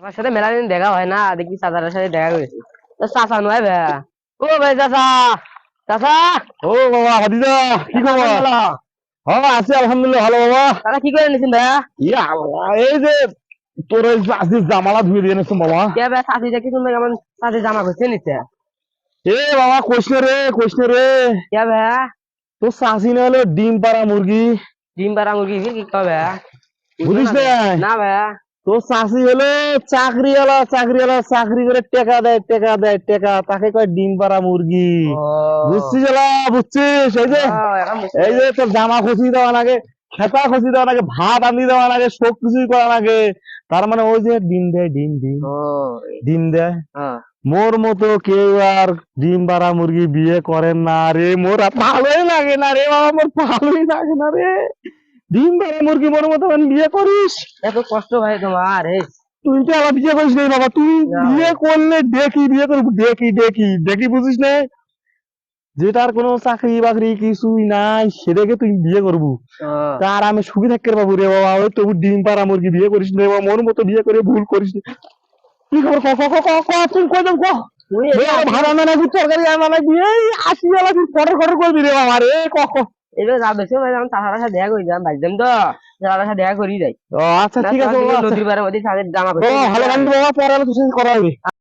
আমার সাথে মেলা দিন দেখা হয় না দেখি চাচার সাথে দেখা করেছি। চাচা নয় ভাই ও ভাই চাচা চাচা। ও বাবা হাদিদা কি খবর? হ্যাঁ আছি আলহামদুলিল্লাহ ভালো বাবা। চাচা কি করে নিছেন ভাই ইয়া আল্লাহ, এই যে তোর ওই চাষির জামালা ধুয়ে দিয়ে এনেছো বাবা। কে ভাই চাচি দেখি তুমি কেমন চাচি জামা করছে নিচ্ছে। এ বাবা কইসনে রে কইসনে রে। কে ভাই তোর চাষি না হলো ডিম পাড়া মুরগি। ডিম পাড়া মুরগি কি কবে? বুঝিস না না তোর চাষি হলো চাকরিওয়ালা চাকরিওয়ালা চাকরি করে টেকা দেয় টেকা দেয় টেকা। তাকে কয় ডিম পাড়া মুরগি। বুঝছিস এলা বুঝছিস? এই যে এই যে তোর জামা খসি দেওয়া লাগে খেতা খসি দেওয়া লাগে ভাত আনি দেওয়া লাগে সব কিছুই করা লাগে তার মানে ওই যে ডিম দেয় ডিম ডিম। ডিম দেয়। মোর মতো কেউ আর ডিম পাড়া মুরগি বিয়ে করেন না রে। মোর ভালোই লাগে না রে বাবা মোর ভালোই লাগে না রে। ডিম মুরগি মোর মতো বিয়ে করিস? এত কষ্ট ভাই তোমার তুই তো আবার বিয়ে করিস নাই বাবা? তুই বিয়ে করলে দেখি বিয়ে করবি দেখি দেখি দেখি বুঝিস না যেটার কোনো চাকরি বাকরি কিছুই নাই সেটাকে তুই বিয়ে করবু। তার আমি সুখী থাকতে বাবু রে বাবা ওই তবু ডিম পাড়া মুরগি বিয়ে করিস না বাবা মন মতো বিয়ে করে ভুল করিস না কি খবর? ক ক ক ক ক তুই কই দেব ক? ভাড়া না নাকি তরকারি আনা নাকি এই আসি বেলা তুই ফটো ফটো করবি রে বাবা রে ক ক? এবার যা বেশি ভাই আমি চাচার সাথে দেখা করি যাম ভাইজাম তো। চাচার সাথে দেখা করি যাই। ও আচ্ছা ঠিক আছে আচ্ছা। নদীর পাড়ের মধ্যে চাঁদের জামা ও ভালো গান পরে আলোচনা করা হবে